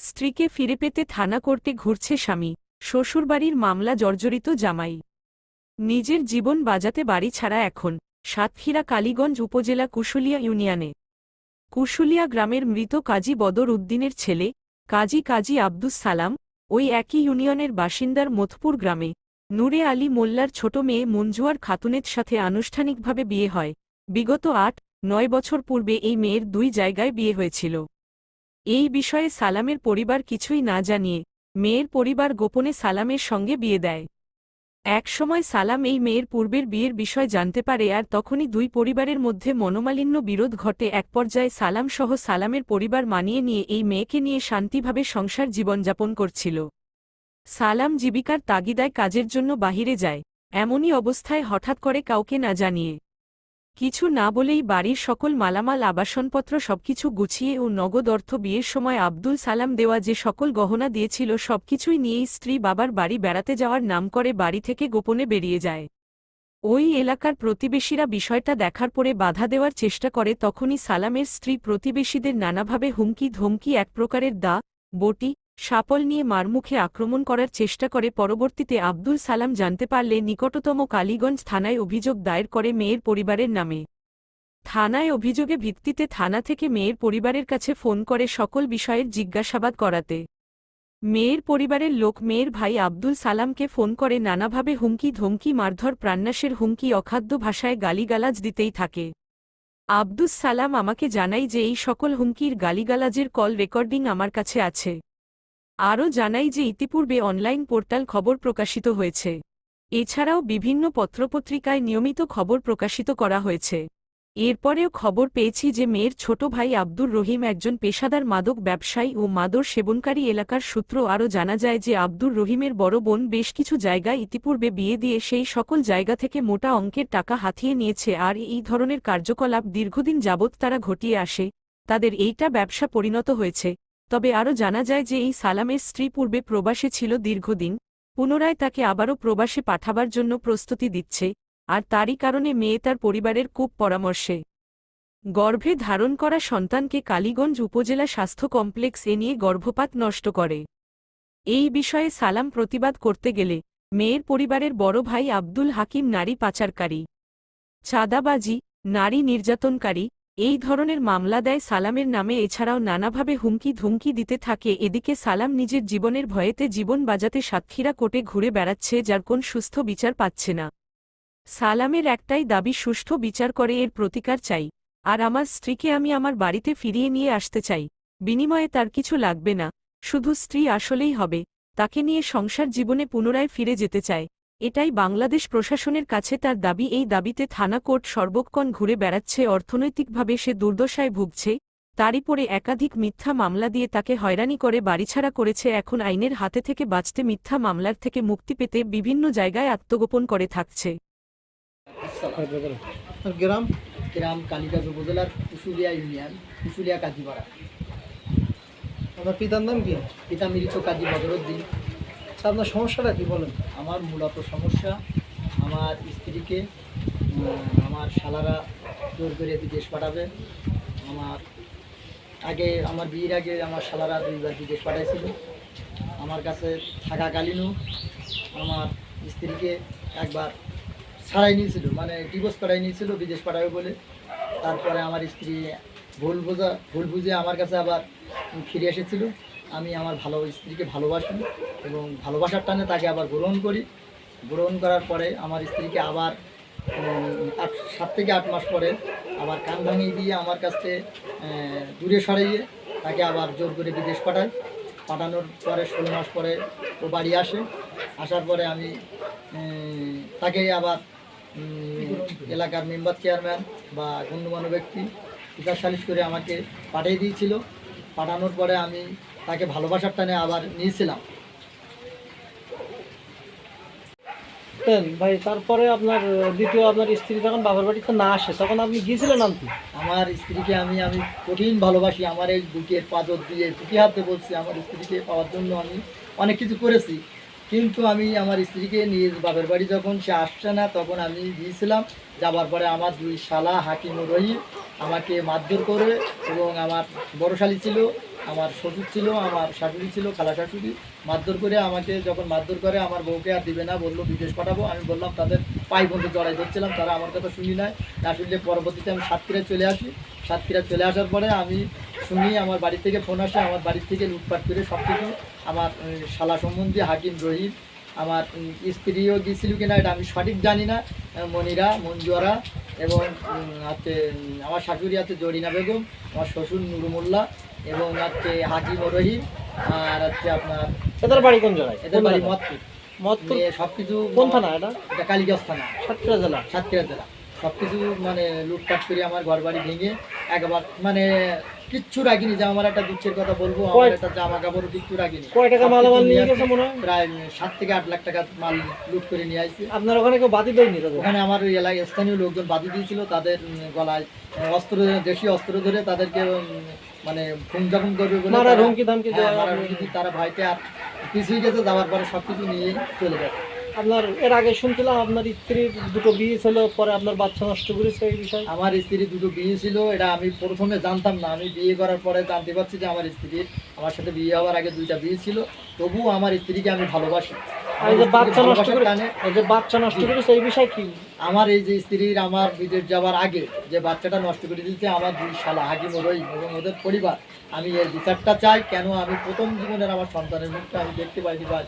স্ত্রীকে ফিরে পেতে থানা করতে ঘুরছে স্বামী। শ্বশুরবাড়ির মামলা জর্জরিত জামাই। নিজের জীবন বাজাতে বাড়ি ছাড়া এখন। সাতক্ষীরা কালীগঞ্জ উপজেলা কুশুলিয়া ইউনিয়নে। কুশুলিয়া গ্রামের মৃত কাজী বদর উদ্দিনের ছেলে, কাজী কাজী আব্দুস সালাম, ওই একই ইউনিয়নের বাসিন্দার মথপুর গ্রামে। নূরে আলী মোল্লার ছোট মেয়ে মঞ্জুয়ার খাতুনের সাথে আনুষ্ঠানিকভাবে বিয়ে হয়। বিগত আট, নয় বছর পূর্বে এই মেয়ের দুই জায়গায় বিয়ে হয়েছিল। এই বিষয়ে সালামের পরিবার কিছুই না জানিয়ে, মেয়ের পরিবার গোপনে সালামের সঙ্গে বিয়ে দেয়। একসময় সালাম এই মেয়ের পূর্বের বিয়ের বিষয় জানতে পারে আর তখনই দুই পরিবারের মধ্যে মনোমালিন্য বিরোধ ঘটে। এক পর্যায়ে সালাম সহ সালামের পরিবার মানিয়ে নিয়ে এই মেয়েকে নিয়ে শান্তিভাবে সংসার জীবনযাপন করছিল। সালাম জীবিকার তাগিদায় কাজের জন্য বাহিরে যায়, এমনই অবস্থায় হঠাৎ করে কাউকে না জানিয়ে কিছু না বলেই বাড়ির সকল মালামাল, আবাসনপত্র সবকিছু গুছিয়ে ও নগদ অর্থ বিয়ের সময় আব্দুল সালাম দেওয়া যে সকল গহনা দিয়েছিল সবকিছুই নিয়েই স্ত্রী বাবার বাড়ি বেড়াতে যাওয়ার নাম করে বাড়ি থেকে গোপনে বেরিয়ে যায়। ওই এলাকার প্রতিবেশীরা বিষয়টা দেখার পরে বাধা দেওয়ার চেষ্টা করে, তখনই সালামের স্ত্রী প্রতিবেশীদের নানাভাবে হুমকি ধমকি এক প্রকারের দা, বটি সাপল নিয়ে মারমুখে আক্রমণ করার চেষ্টা করে, পরবর্তীতে আব্দুল সালাম জানতে পারলে নিকটতম কালীগঞ্জ থানায় অভিযোগ দায়ের করে মেয়ের পরিবারের নামে। থানায় অভিযোগে ভিত্তিতে থানা থেকে মেয়ের পরিবারের কাছে ফোন করে সকল বিষয়ের জিজ্ঞাসাবাদ করাতে। মেয়ের পরিবারের লোক মেয়ের ভাই আব্দুল সালামকে ফোন করে নানাভাবে হুমকি ধমকি মারধর প্রাণনাশের হুমকি অখাদ্য ভাষায় গালিগালাজ দিতেই থাকে। আব্দুস সালাম আমাকে জানাই যে এই সকল হুমকির গালিগালাজের কল রেকর্ডিং আমার কাছে আছে। আরও জানাই যে ইতিপূর্বে অনলাইন পোর্টাল খবর প্রকাশিত হয়েছে। এছাড়াও বিভিন্ন পত্রপত্রিকায় নিয়মিত খবর প্রকাশিত করা হয়েছে। এরপরেও খবর পেয়েছি যে মেয়ের ছোট ভাই আব্দুর রহিম একজন পেশাদার মাদক ব্যবসায়ী ও মাদর সেবনকারী এলাকার সূত্র আরও জানা যায় যে আব্দুর রহিমের বড় বোন বেশ কিছু জায়গায় ইতিপূর্বে বিয়ে দিয়ে সেই সকল জায়গা থেকে মোটা অঙ্কের টাকা হাতিয়ে নিয়েছে আর এই ধরনের কার্যকলাপ দীর্ঘদিন যাবৎ তারা ঘটিয়ে আসে, তাদের এইটা ব্যবসা পরিণত হয়েছে। তবে আরও জানা যায় যে এই সালামের স্ত্রী পূর্বে প্রবাসে ছিল দীর্ঘদিন, পুনরায় তাকে আবারও প্রবাসে পাঠাবার জন্য প্রস্তুতি দিচ্ছে, আর তারই কারণে মেয়ে তার পরিবারের কূপ পরামর্শে। গর্ভে ধারণ করা সন্তানকে কালীগঞ্জ উপজেলা স্বাস্থ্য কমপ্লেক্স এ নিয়ে গর্ভপাত নষ্ট করে। এই বিষয়ে সালাম প্রতিবাদ করতে গেলে মেয়ের পরিবারের বড় ভাই আব্দুল হাকিম নারী পাচারকারী, চাঁদাবাজি, নারী নির্যাতনকারী এই ধরনের মামলা দেয় সালামের নামে, এছাড়াও নানাভাবে হুমকি ধুমকি দিতে থাকে। এদিকে সালাম নিজের জীবনের ভয়েতে জীবন বাজাতে সাতক্ষীরা কোটে ঘুরে বেড়াচ্ছে, যার কোন সুস্থ বিচার পাচ্ছে না। সালামের একটাই দাবি, সুষ্ঠু বিচার করে, এর প্রতিকার চাই। আর আমার স্ত্রীকে আমি আমার বাড়িতে ফিরিয়ে নিয়ে আসতে চাই। বিনিময়ে তার কিছু লাগবে না। শুধু স্ত্রী আসলেই হবে। তাকে নিয়ে সংসার জীবনে পুনরায় ফিরে যেতে চায়। এটাই বাংলাদেশ প্রশাসনের কাছে তার দাবি। এই দাবিতে থানা কোর্ট সর্বক্ষণ ঘুরে বেড়াচ্ছে। অর্থনৈতিকভাবে সে দুর্দশায় ভুগছে। তারই পরে একাধিক মিথ্যা মামলা দিয়ে তাকে হয়রানি করে বাড়িছাড়া করেছে। এখন আইনের হাতে থেকে বাঁচতে মিথ্যা মামলার থেকে মুক্তি পেতে বিভিন্ন জায়গায় আত্মগোপন করে থাকছে। গ্রাম? গ্রাম উপজেলার কুশুলিয়া ইউনিয়ন কুশুলিয়া কাজীপাড়া। আপনার পিতার নাম কি? পিতা মৃত কাজী বদরুদ্দিন। আচ্ছা আপনার সমস্যাটা কি বলেন? আমার মূলত সমস্যা, আমার স্ত্রীকে আমার শালারা জোর করে বিদেশ পাঠাবে। আমার আগে, আমার বিয়ের আগে আমার শালারা দুইবার বিদেশ পাঠাইছিল। আমার কাছে থাকাকালীনও আমার স্ত্রীকে একবার ছাড়াই নিয়েছিল মানে ডিভোর্স করাই নিয়েছিল বিদেশ পাঠাবে বলে। তারপরে আমার স্ত্রী ভুল বোঝা, ভুল বুঝে আমার কাছে আবার ফিরে এসেছিল। আমি আমার ভালো স্ত্রীকে ভালোবাসি এবং ভালোবাসার টানে তাকে আবার গ্রহণ করি। গ্রহণ করার পরে আমার স্ত্রীকে আবার আট, সাত থেকে আট মাস পরে আবার কান ভাঙিয়ে দিয়ে আমার কাছে দূরে সরাইয়ে তাকে আবার জোর করে বিদেশ পাঠাই। পাঠানোর পরে ষোলো মাস পরে ও বাড়ি আসে। আসার পরে আমি তাকে আবার এলাকার মেম্বার চেয়ারম্যান বা গণ্যমান্য ব্যক্তি, বিচার সালিশ করে আমাকে পাঠিয়ে দিয়েছিল। পাঠানোর পরে আমি তাকে ভালোবাসার টানে আবার নিয়েছিলাম। ভাই তারপরে আপনার দ্বিতীয় আপনার স্ত্রী যখন বাবার বাড়িতে না আসে তখন আপনি গিয়েছিলেন আনতে? আমার স্ত্রীকে আমি আমি কঠিন ভালোবাসি আমার এই বুকের পাদর দিয়ে বুকে হাতে বলছি আমার স্ত্রীকে পাওয়ার জন্য আমি অনেক কিছু করেছি। কিন্তু আমি আমার স্ত্রীকে নিজ বাপের বাড়ি যখন সে আসছে না তখন আমি গিয়েছিলাম যাবার পরে আমার দুই শালা হাকিম রহিম আমাকে মারধর করে এবং আমার বড় শালি ছিল, আমার শ্বশুর ছিল, আমার শাশুড়ি ছিল, খালা শাশুড়ি। মারধর করে আমাকে যখন মারধর করে, আমার বউকে আর দিবে না, বলল, বিদেশ পাঠাবো। আমি বললাম, তাদের পাই বন্ধু জড়াই ধরছিলাম, তারা আমার কথা শুনি নাই। না শুনলে পরবর্তীতে আমি সাতক্ষীরা চলে আসি। সাতক্ষীরা চলে আসার পরে আমি শুনি, আমার বাড়ি থেকে ফোন আসে, আমার বাড়ি থেকে লুটপাট করে সব কিছু আমার শালা সম্বন্ধী হাকিম রহিম, আমার স্ত্রীও গিয়েছিল কিনা এটা আমি সঠিক জানি না। মনিরা, মঞ্জুয়ারা এবং হচ্ছে আমার শাশুড়ি আছে জরিনা বেগম আমার শ্বশুর নুরুমুল্লা এবং হচ্ছে হাকিম রহিম আর হচ্ছে আপনার এদের বাড়ি কোন জায়গায় এদের বাড়ি? মতপুর মতপুর সব কিছু কোন থানা এটা? এটা কালীগঞ্জ থানা। সাতক্ষীরা জেলা। সাতক্ষীরা জেলা। সব কিছু মানে লুটপাট করে আমার ঘর বাড়ি ভেঙে একবার মানে কিচ্ছু রাখিনি যে আমার একটা দুঃখের কথা বলব আমার একটা জামা কাপড় কিচ্ছু রাখিনি। কয় টাকা মালামাল নিয়ে গেছে মনে হয়? প্রায় সাত থেকে আট লাখ টাকা মাল লুট করে নিয়ে আসছে আপনার ওখানে কেউ বাদি দেয়নি ওখানে আমার এলাকায় স্থানীয় লোকজন বাদি দিয়েছিল তাদের গলায় আহ, অস্ত্র দেশি অস্ত্র ধরে তাদেরকে মানে খুন যখন করবে বলে তারা- হুমকি ধামকি হ্যাঁ, হুমকি, তারা ভয়তে আর পিছিয়ে গেছে যাওয়ার পরে সব কিছু নিয়ে চলে গেছে। আপনার এর আগে শুনছিলাম আপনার স্ত্রীর দুটো বিয়ে ছিল পরে আপনার বাচ্চা নষ্ট করেছে এই বিষয়ে। আমার স্ত্রী দুটো বিয়ে ছিল এটা আমি প্রথমে জানতাম না। আমি বিয়ে করার পরে জানতে পারছি যে আমার স্ত্রীর আমার সাথে বিয়ে হওয়ার আগে দুইটা বিয়ে ছিল। তবুও আমার স্ত্রীকে আমি ভালোবাসি। বাচ্চা নষ্ট এই যে বাচ্চা নষ্ট করেছে এই বিষয় কি? আমার এই যে স্ত্রীর আমার বিদেশ যাওয়ার আগে যে বাচ্চাটা নষ্ট করে দিয়েছে আমার দুই শালা হাকিম রহিম এবং ওদের পরিবার। আমি এর বিচারটা চাই কেন আমি প্রথম জীবনের আমার সন্তানের মুখটা আমি দেখতে পাইনি বা